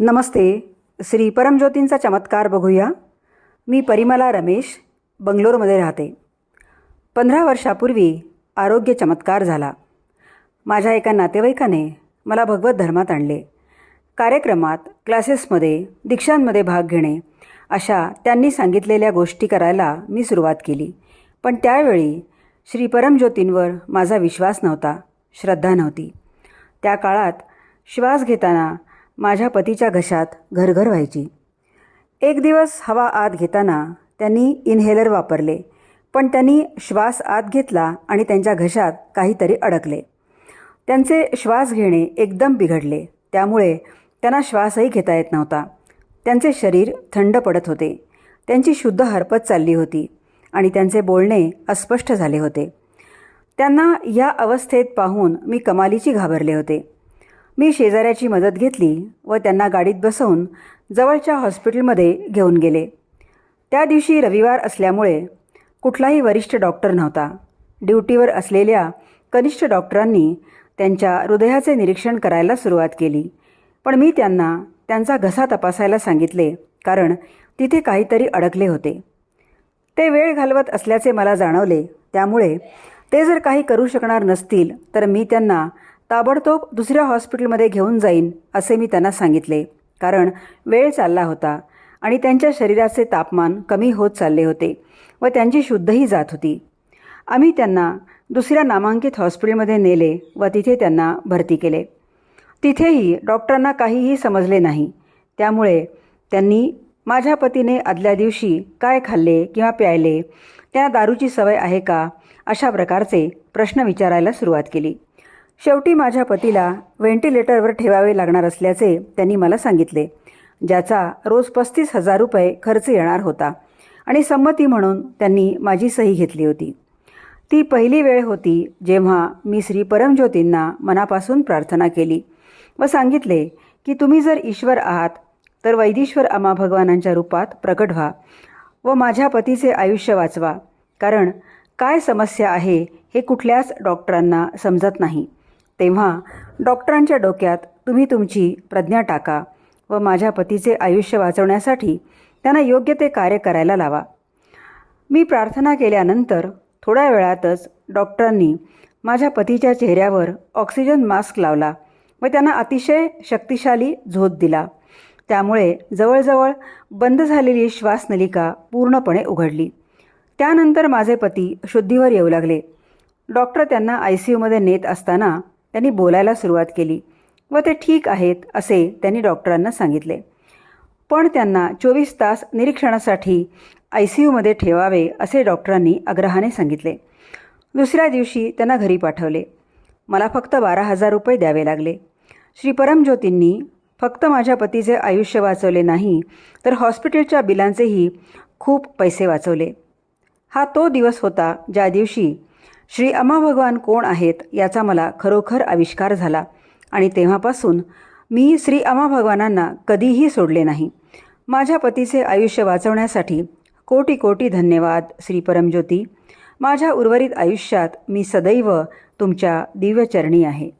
नमस्ते श्री परमज्योतींचा चमत्कार बघूया. मी परिमला रमेश बंगलोरमध्ये राहते. पंधरा वर्षापूर्वी आरोग्य चमत्कार झाला. माझ्या एका नातेवाईकाने मला भगवत धर्मात आणले. कार्यक्रमात क्लासेसमध्ये दीक्षांमध्ये भाग घेणे अशा त्यांनी सांगितलेल्या गोष्टी करायला मी सुरुवात केली. पण त्यावेळी श्री परमज्योतींवर माझा विश्वास नव्हता श्रद्धा नव्हती. त्या काळात श्वास घेताना माझ्या पतीच्या घशात घरघर व्हायची. एक दिवस हवा आत घेताना त्यांनी इनहेलर वापरले पण त्यांनी श्वास आत घेतला आणि त्यांच्या घशात काहीतरी अडकले. त्यांचे श्वास घेणे एकदम बिघडले त्यामुळे त्यांना श्वासही घेता येत नव्हता. त्यांचे शरीर थंड पडत होते. त्यांची शुद्ध हरपत चालली होती आणि त्यांचे बोलणे अस्पष्ट झाले होते. त्यांना या अवस्थेत पाहून मी कमालीची घाबरले होते. मी शेजाऱ्याची मदत घेतली व त्यांना गाडीत बसवून जवळच्या हॉस्पिटलमध्ये घेऊन गेले. त्या दिवशी रविवार असल्यामुळे कुठलाही वरिष्ठ डॉक्टर नव्हता. ड्युटीवर असलेल्या कनिष्ठ डॉक्टरांनी त्यांच्या हृदयाचे निरीक्षण करायला सुरुवात केली. पण मी त्यांना त्यांचा घसा तपासायला सांगितले कारण तिथे काहीतरी अडकले होते. ते वेळ घालवत असल्याचे मला जाणवले. त्यामुळे ते जर काही करू शकणार नसतील तर मी त्यांना ताबडतोब दुसऱ्या हॉस्पिटलमध्ये घेऊन जाईन असे मी त्यांना सांगितले. कारण वेळ चालला होता आणि त्यांच्या शरीराचे तापमान कमी होत चालले होते व त्यांची शुद्धही जात होती. आम्ही त्यांना दुसऱ्या नामांकित हॉस्पिटलमध्ये नेले व तिथे त्यांना भरती केले. तिथेही डॉक्टरांना काहीही समजले नाही. त्यामुळे त्यांनी माझ्या पतीने आदल्या दिवशी काय खाल्ले किंवा प्यायले त्यांना दारूची सवय आहे का अशा प्रकारचे प्रश्न विचारायला सुरुवात केली. शेवटी माझ्या पतीला व्हेंटिलेटरवर ठेवावे लागणार असल्याचे त्यांनी मला सांगितले ज्याचा रोज पस्तीस हजार रुपये खर्च येणार होता आणि संमती म्हणून त्यांनी माझी सही घेतली होती. ती पहिली वेळ होती जेव्हा मी श्री परमज्योतींना मनापासून प्रार्थना केली व सांगितले की तुम्ही जर ईश्वर आहात तर वैदीश्वर आम्हा भगवानांच्या रूपात प्रकट व्हा व माझ्या पतीचे आयुष्य वाचवा कारण काय समस्या आहे हे कुठल्याच डॉक्टरांना समजत नाही. तेव्हा डॉक्टरांच्या डोक्यात तुम्ही तुमची प्रज्ञा टाका व माझ्या पतीचे आयुष्य वाचवण्यासाठी त्यांना योग्य ते कार्य करायला लावा. मी प्रार्थना केल्यानंतर थोड्या वेळातच डॉक्टरांनी माझ्या पतीच्या चेहऱ्यावर ऑक्सिजन मास्क लावला व त्यांना अतिशय शक्तिशाली झोत दिला. त्यामुळे जवळजवळ बंद झालेली श्वासनलिका पूर्णपणे उघडली. त्यानंतर माझे पती शुद्धीवर येऊ लागले. डॉक्टर त्यांना आय सी यूमध्ये नेत असताना त्यांनी बोलायला सुरुवात केली व ते ठीक आहेत असे त्यांनी डॉक्टरांना सांगितले. पण त्यांना चोवीस तास निरीक्षणासाठी आय सी यूमध्ये ठेवावे असे डॉक्टरांनी आग्रहाने सांगितले. दुसऱ्या दिवशी त्यांना घरी पाठवले. मला फक्त बारा हजार रुपये द्यावे लागले. श्री परमज्योतींनी फक्त माझ्या पतीचे आयुष्य वाचवले नाही तर हॉस्पिटलच्या बिलांचेही खूप पैसे वाचवले. हा तो दिवस होता ज्या दिवशी श्री अम्मा भगवान कोण आहेत याचा मला खरोखर आविष्कार झाला आणि तेव्हापासून मी श्री अम्मा भगवानांना कधीही सोडले नाही. माझ्या पतीचे आयुष्य वाचवण्यासाठी कोटी कोटी धन्यवाद श्री परमज्योती. माझ्या उर्वरित आयुष्यात मी सदैव तुमच्या दिव्यचरणी आहे.